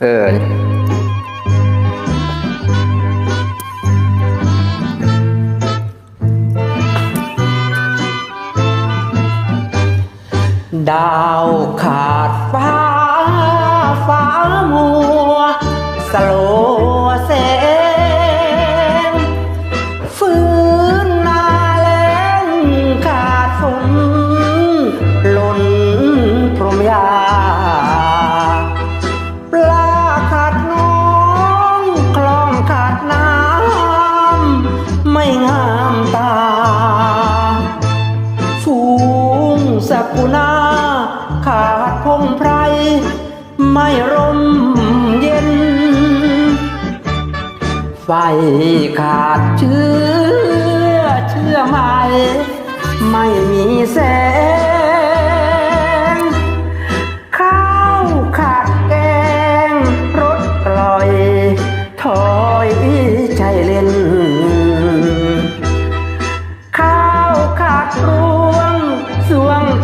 เออดาวขาดฟ้า ฟ้ามัวสโลำไม่งามตา ฝูงสกุณาขาดพงไพร ไม่ร่มเย็น ไฟขาดเชื้อเชื่อไหมไม่มีแสง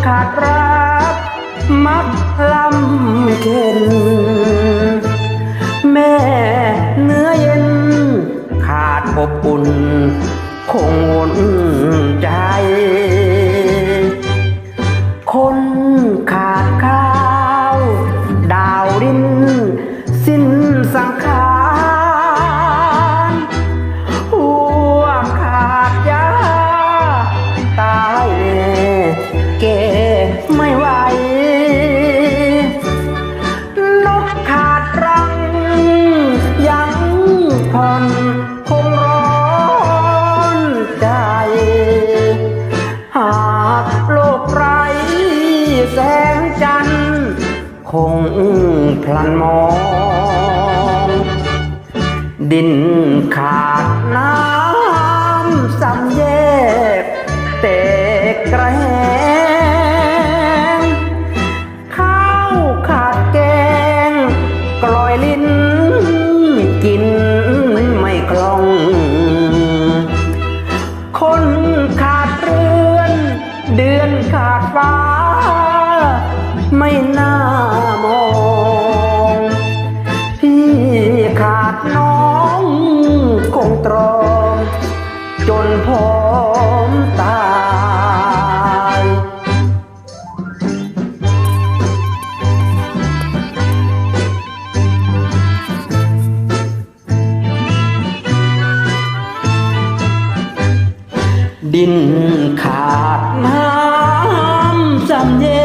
ขาดรักมัดลำเข็นแม่เนื้อเย็น ขาดอบอุ่น คงวนใจ คนขาดข้าว ดาวดิน สิ้นสังขาร คงพลันมอง ดินขาดน้ำ ตรอมจนพร้อมตายดินขาดน้ำจำเย